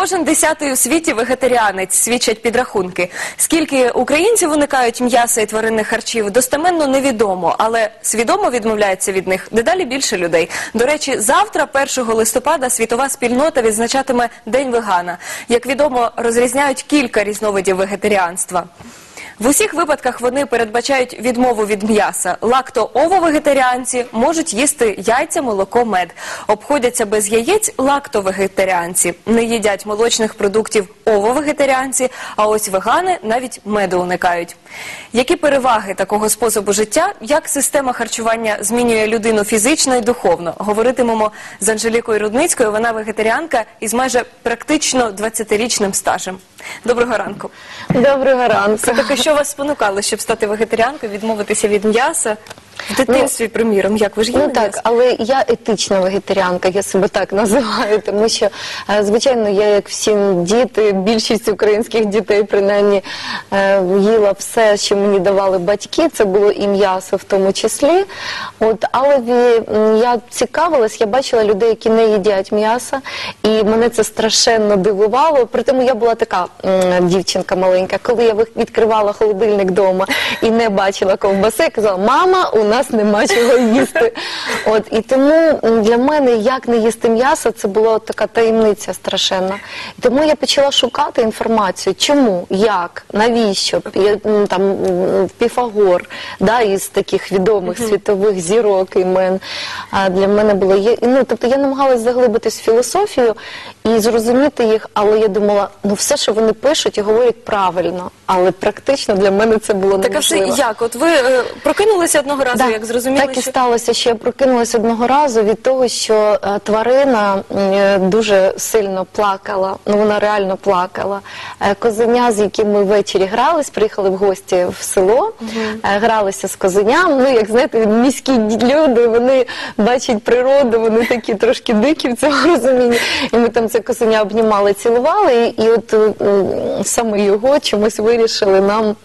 Кожен десятий у світі вегетаріанець свідчать підрахунки. Скільки українців уникають м'яса і тваринних харчів, достеменно невідомо, але свідомо відмовляється від них дедалі більше людей. До речі, завтра, 1 листопада, світова спільнота відзначатиме День вегана. Як відомо, розрізняють кілька різновидів вегетаріанства. В усіх випадках вони передбачають відмову від м'яса. Лакто-ово-вегетаріанці можуть їсти яйця, молоко, мед. Обходяться без яєць лакто-вегетаріанці. Не їдять молочних продуктів ово-вегетаріанці, а ось вегани навіть меду уникають. Які переваги такого способу життя? Як система харчування змінює людину фізично і духовно? Говоритимемо з Анжелікою Рудницькою. Вона вегетаріанка із майже практично 20-річним стажем. Доброго ранку. Доброго ранку. Все таки, що вас спонукало, щоб стати вегетаріанкою, відмовитися від м'яса? В дитинстві, приміром, як ви ж їли Ну так, м'ясо? але я етична вегетаріанка, я себе так називаю, тому що, е, звичайно, я, як всі діти, більшість українських дітей, принаймні, е, їла все, що мені давали батьки, це було і м'ясо в тому числі. От, але я цікавилась, я бачила людей, які не їдять м'яса, і мене це страшенно дивувало. При тому я була така дівчинка маленька, коли я відкривала холодильник вдома і не бачила ковбаси, я казала, мама, у нас нема чого їсти. От і тому для мене як не їсти м'ясо, це була така таємниця страшенна. Тому я почала шукати інформацію, чому, як, навіщо. Там Піфагор, да, із таких відомих світових зірок імен. А для мене було є. Ну тобто я намагалась заглибитись в філософію і зрозуміти їх, але я думала, ну все, що вони пишуть і говорять правильно, але практично для мене це було Так а все як? От ви е, прокинулися одного разу, Да, як зрозуміли, так і що... сталося, що я прокинулася одного разу від того, що е, тварина е, дуже сильно плакала. Ну вона реально плакала. Е, козеня, з яким ми ввечері грались, приїхали в гості в село, е, гралися з козеням. Ну як знаєте, міські люди вони бачать природу, вони такі трошки дикі в цьому розумінні. І ми там це козеня обнімали, цілували, і, і от е, саме його чомусь вирішили нам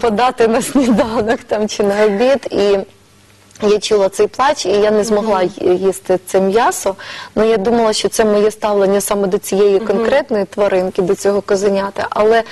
подати на сніданок там чи на обід. І я чула цей плач, і я не змогла їсти це м'ясо. Ну я думала, що це моє ставлення саме до цієї конкретної тваринки, до цього козенята. Але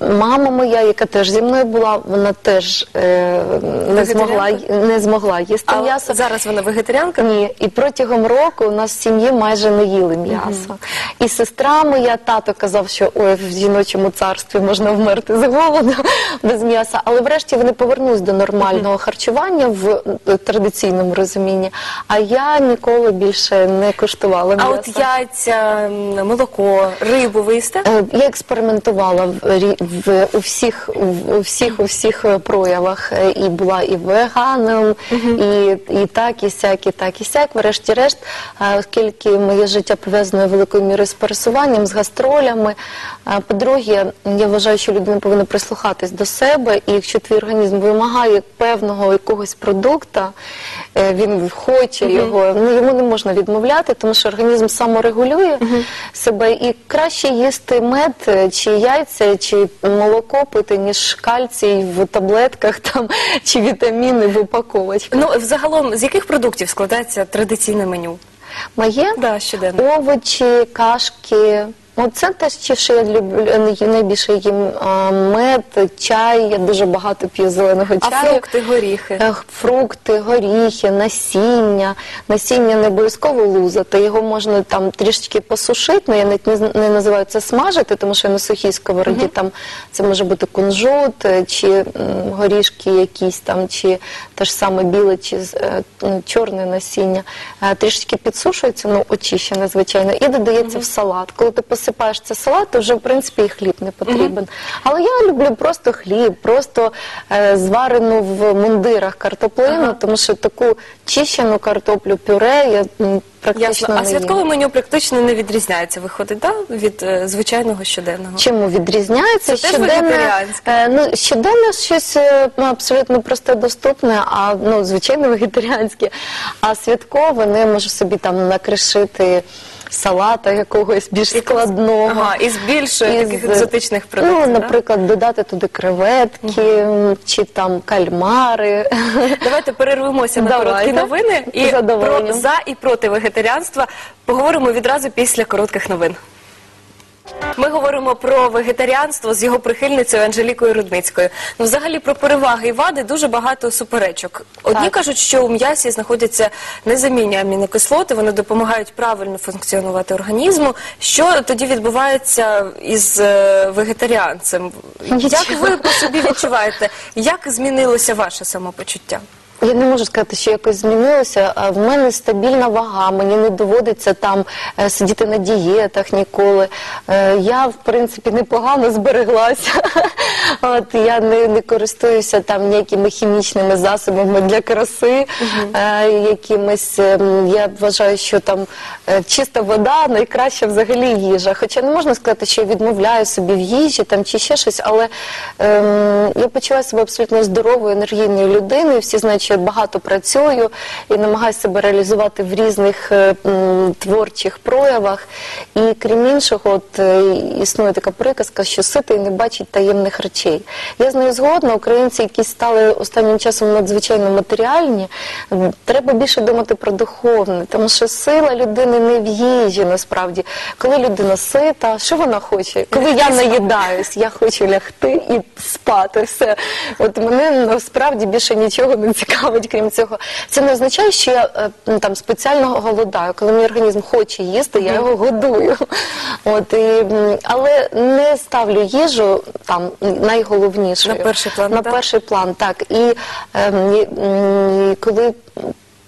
мама моя, яка теж зі мною була, вона теж е, не змогла не змогла їсти А м'ясо. зараз вона вегетаріанка? Ні, і протягом року у нас в сім'ї майже не їли м'ясо. І сестра моя, тато казав, що ой, в жіночому царстві можна вмерти з голоду без м'яса. Але врешті вони повернулись до нормального харчування в традиційному розумінні. А я ніколи більше не куштувала А от яйця, молоко, рибу ви їсте? Е, Я експериментувала в, в у всіх у всіх у всіх е, проявах Е, і була і веганом, і, і так, і сяк, і так, і сяк. Врешті-решт, оскільки моє життя пов'язане великою мірою з пересуванням, з гастролями. По-друге, я вважаю, що людина повинна прислухатись до себе, і якщо твій організм вимагає певного якогось продукта, е, він хоче його, ну йому не можна відмовляти, тому що організм саморегулює себе і краще їсти мед е, чи яйця, чи молоко пити, ніж кальцій в таблетках там чи вітаміни в упаковочках. Ну, взагалом, з яких продуктів складається традиційне меню? Моє Да, щоденно. овочі, кашки. Ну, це те, що що я люблю най- найбільше їм а, мед, чай. Я дуже багато п'ю зеленого А фрукти, горіхи? Е, Фрукти, горіхи, насіння. Насіння не обов'язково лузати, його можна там трішечки посушити, але я навіть не, не називаю це смажити, тому що на сухій сковороді там це може бути кунжут, е, чи м, горішки якісь там, чи те ж саме біле, чи е, м, чорне насіння. Е, Трішечки підсушується, ну очищене, звичайно, і додається в салат. Коли ти посипаєш це салат, то вже в принципі і хліб не потрібен. Але я люблю просто хліб, просто е, зварену в мундирах картоплину, тому що таку чищену картоплю, пюре я м, практично Ясно. А не святкове меню практично не відрізняється, виходить, да? від е, звичайного щоденного? Чому відрізняється? Це теж вегетаріанське? е, ну, щоденне щось е, ну, абсолютно просте доступне, а ну, звичайно вегетаріанське. А святкове не можу собі там накришити салата якогось більш складного. Ага, із більш із, таких екзотичних продуктів, Ну, да? наприклад, додати туди креветки угу. чи там кальмари. Давайте перервемося на Давайте. короткі новини і про за і проти вегетаріанства поговоримо відразу після коротких новин. Ми говоримо про вегетаріанство з його прихильницею Анжелікою Рудницькою. Ну, взагалі про переваги і вади дуже багато суперечок. Одні Так. кажуть, що у м'ясі знаходяться незамінні амінокислоти, вони допомагають правильно функціонувати організму. Що тоді відбувається із е, вегетаріанцем? Як ви по собі відчуваєте? Як змінилося ваше самопочуття? Я не можу сказати, що якось змінилося. В мене стабільна вага, мені не доводиться там е, сидіти на дієтах ніколи. Е, Я, в принципі, непогано збереглася. От я не, не користуюся там ніякими хімічними засобами для краси, е, якимись. ем, Я вважаю, що там чиста вода найкраща взагалі їжа. Хоча не можна сказати, що я відмовляю собі в їжі там чи ще щось, але ем, я почуваю себе абсолютно здоровою енергійною людиною. Всі знають, що багато працюю і намагаюся себе реалізувати в різних е, творчих проявах. І крім іншого, от е, існує така приказка, що ситий не бачить таємних речей. Я з нею згодна. Українці, які стали останнім часом надзвичайно матеріальні, треба більше думати про духовне, тому що сила людини не в їжі насправді. Коли людина сита, що вона хоче? Коли я наїдаюсь, я хочу лягти і спати. Все. От мене насправді більше нічого не цікавить, крім цього. Це не означає, що я е, ну, там спеціально голодаю. Коли мій організм хоче їсти, я його годую. От і, м, але не ставлю їжу там найголовнішою. На перший план, На так? перший план, так. І, і, м, і коли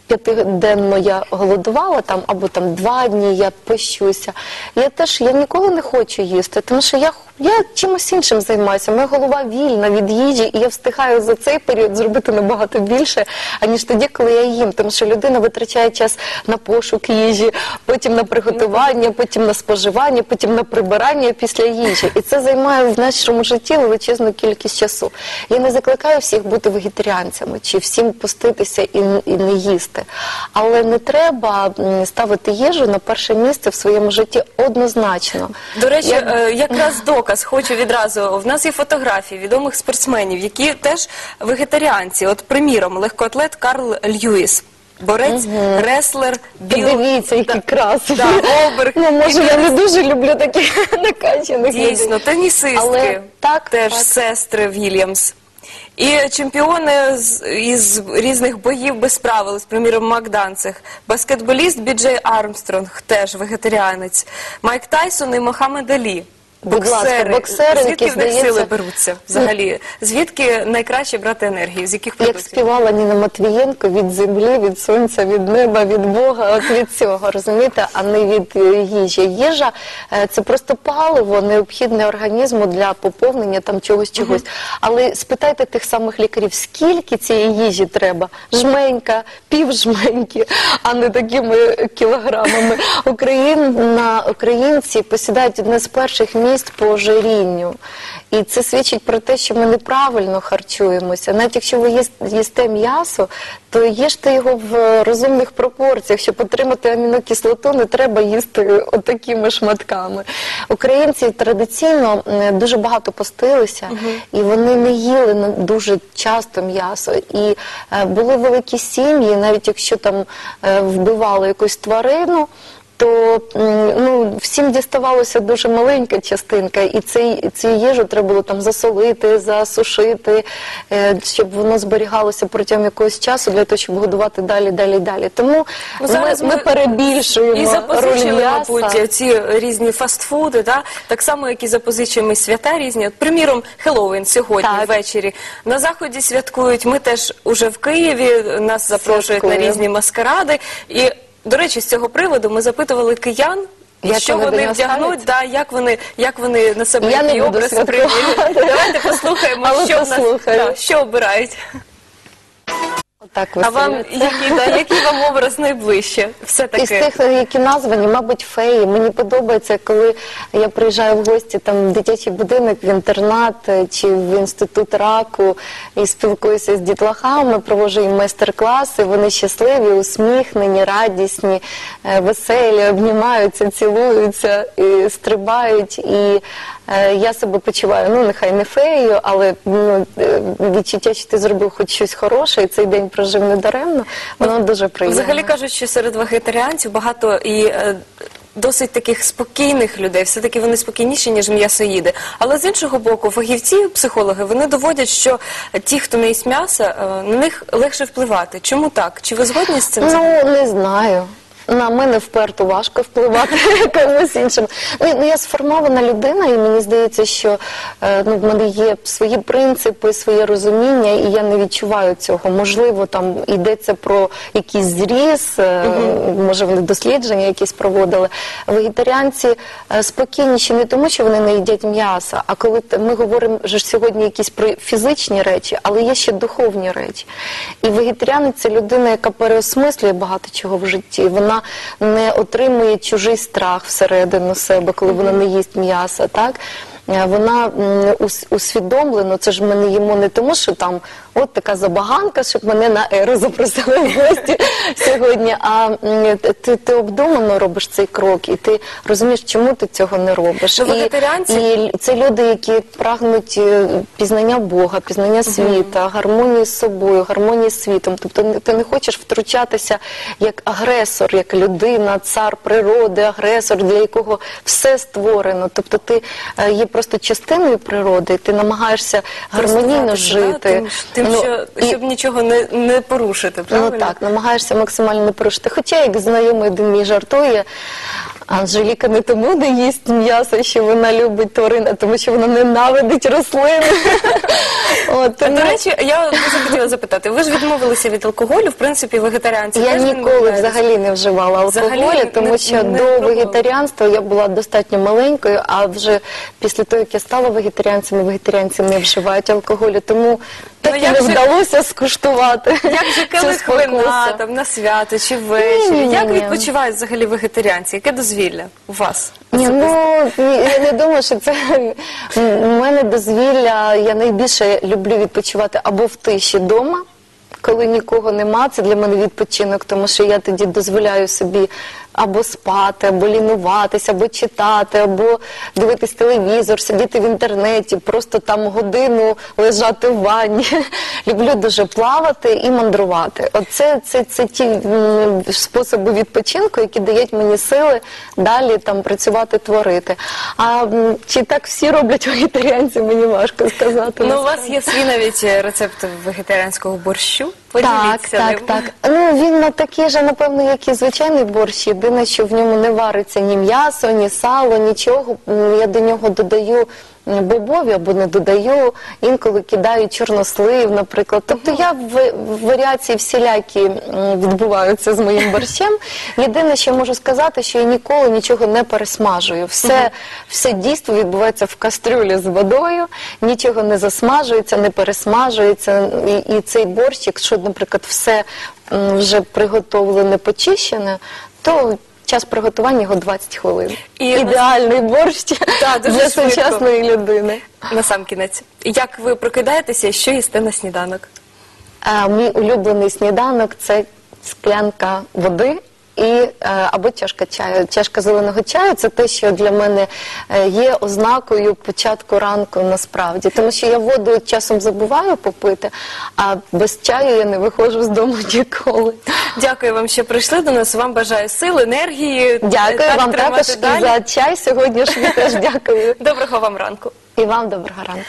п'ятиденно я голодувала там або там два дні я пощуся. Я теж я ніколи не хочу їсти, тому що я, я чимось іншим займаюся. Моя голова вільна від їжі, і я встигаю за цей період зробити набагато більше, аніж тоді, коли я їм. Тому що людина витрачає час на пошук їжі, потім на приготування, потім на споживання, потім на прибирання після їжі. І це займає в нашому житті величезну кількість часу. Я не закликаю всіх бути вегетаріанцями чи всім поститися і, і не їсти. Але не треба ставити їжу на перше місце в своєму житті однозначно. До речі, Я- е, якраз доказ хочу відразу. В нас є фотографії відомих спортсменів, які теж вегетаріанці. От, приміром, легкоатлет Карл Льюіс. Борець, реслер, біл... Подивіться, які красиві. Да, Голберг. Ну, може, я не дуже люблю таких накачаних Дійсно, тенісистки, Але так, теж так. сестри Вільямс. І чемпіони з, із різних боїв без правил, ось, приміром, Макданцих, баскетболіст Біджей Армстронг, теж вегетаріанець, Майк Тайсон і Мохаммед Алі. Будь ласка, боксери, Звідки які, в них сили здається- беруться взагалі? Звідки найкраще брати енергію? З яких Як співала Ніна Матвієнко від землі, від сонця, від неба, від Бога, от від цього, розумієте, а не від е, їжі. Їжа е, це просто паливо, необхідне організму для поповнення там чогось чогось. Але спитайте тих самих лікарів, скільки цієї їжі треба? Жменька, пів жменьки, а не такими кілограмами. Україна, українці посідають одне з перших місць по ожирінню. І це свідчить про те, що ми неправильно харчуємося. Навіть якщо ви їс- їсте м'ясо, то їжте його в розумних пропорціях. Щоб отримати амінокислоту, не треба їсти отакими шматками. Українці традиційно дуже багато постилися, і вони не їли на- дуже часто м'ясо. І е, були великі сім'ї, навіть якщо там е, вбивали якусь тварину то ну, всім діставалося дуже маленька частинка, і цей, цю їжу треба було там засолити, засушити, е, щоб воно зберігалося протягом якогось часу для того, щоб годувати далі, далі, далі. Тому Ну, ми, зараз ми, перебільшуємо і запозичили, мабуть, ці різні фастфуди, да? так само, як і запозичуємо свята різні. От, приміром, Хеллоуін сьогодні Так. ввечері. На заході святкують. Ми теж уже в Києві. Нас запрошують на різні маскаради. І, до речі, з цього приводу ми запитували киян. Як що вони вони вдягнуть, да, як вони як вони на себе Я який образ прийняли. Давайте послухаємо, Але що в нас да, що обирають. Так, А вам який, да, який вам образ найближче? Все таки Із тих, які названі, мабуть, феї. Мені подобається, коли я приїжджаю в гості там в дитячий будинок, в інтернат е, чи в інститут раку і спілкуюся з дітлахами, провожу їм майстер-класи. Вони щасливі, усміхнені, радісні, е, веселі, обнімаються, цілуються, і стрибають. І я себе почуваю, ну нехай не феєю, але ну, е, відчуття, що ти зробив хоч щось хороше, і цей день прожив недаремно, воно дуже приємно. Взагалі кажуть, що серед вегетаріанців багато і е, досить таких спокійних людей. Все таки вони спокійніші ніж м'ясоїди. Але з іншого боку, фахівці, психологи, вони доводять, що ті, хто не їсть м'яса, е, на них легше впливати. Чому так? Чи ви згодні з цим? Ну, не знаю. На мене вперто важко впливати комусь іншим. Ну, ну, я сформована людина, і мені здається, що е, ну, в мене є свої принципи, своє розуміння, і я не відчуваю цього. Можливо, там йдеться про якийсь зріз, е, може вони дослідження якісь проводили. Вегетаріанці е, спокійніші не тому, що вони не їдять м'яса, а коли ми говоримо ж сьогодні якісь про фізичні речі, але є ще духовні речі. І вегетаріанець це людина, яка переосмислює багато чого в житті. Вона не отримує чужий страх всередину себе, коли вона не їсть м'яса. Так? Е, Вона м, ус- усвідомлено, це ж ми не їмо не тому, що там от така забаганка, щоб мене на еру запросили в гості сьогодні. А ти, ти обдумано робиш цей крок, і ти розумієш, чому ти цього не робиш. І- і це люди, які прагнуть е, пізнання Бога, пізнання світа, гармонії з собою, гармонії з світом. Тобто ти не хочеш втручатися як агресор, як людина, цар природи, агресор, для якого все створено. Тобто ти е, є просто частиною природи, і ти намагаєшся гармонійно жити. Тим, тим Ну, що, і- щоб нічого не, не порушити, правильно? Ну так, намагаєшся максимально не порушити. Хоча, як знайомий один мій жартує, Анжеліка не тому не їсть м'ясо, що вона любить тварин, а тому що вона ненавидить рослини. От, А, тому До речі, я дуже хотіла запитати. Ви ж відмовилися від алкоголю, в принципі, вегетаріанці. я теж ніколи взагалі не вживала Взагалі алкоголю, не- тому що не до пробувала? вегетаріанства я була достатньо маленькою, а вже після того, як я стала вегетаріанцем, вегетаріанці не вживають алкоголю, тому так і як не же- вдалося скуштувати. Як же келих вина там на свято чи ввечері? Ні-ні-ні. Як відпочивають взагалі вегетаріанці? Яке дозвілля у вас? Ні, ну я не думаю, що це у мене дозвілля. Я найбільше люблю відпочивати або в тиші вдома, коли нікого нема. Це для мене відпочинок, тому що я тоді дозволяю собі або спати, або лінуватися, або читати, або дивитись телевізор, сидіти в інтернеті, просто там годину лежати в ванні. Люблю дуже плавати і мандрувати. Оце це, це ті способи відпочинку, які дають мені сили далі там працювати, творити. А чи так всі роблять вегетаріанці, мені важко сказати. Ну, у вас є свій навіть рецепт вегетаріанського борщу. Так, Поділіться так, ним. так. Ну він на такий же, напевно, як і звичайний борщ. Єдине, що в ньому не вариться ні м'ясо, ні сало, нічого. М, Я до нього додаю бобові або не додаю. Інколи кидаю чорнослив, наприклад. Тобто я в, варіації всілякі відбуваються з моїм борщем. Єдине, що можу сказати, що я ніколи нічого не пересмажую. Все, все дійство відбувається в кастрюлі з водою, нічого не засмажується, не пересмажується. І, і цей борщ, якщо, наприклад, все вже приготовлене, почищене, то час приготування його 20 хвилин. І Ідеальний борщ да, дуже для швидко. сучасної людини. На сам кінець. Як ви прокидаєтеся що їсте на сніданок? А, мій улюблений сніданок це склянка води. І е, або чашка чаю. Чашка зеленого чаю це те, що для мене е, є ознакою початку ранку насправді. Тому що я воду часом забуваю попити, а без чаю я не виходжу з дому ніколи. Дякую вам, що прийшли до нас. Вам бажаю сил, енергії. Дякую так вам також і далі. за чай сьогоднішній теж дякую. Доброго вам ранку. І вам доброго ранку.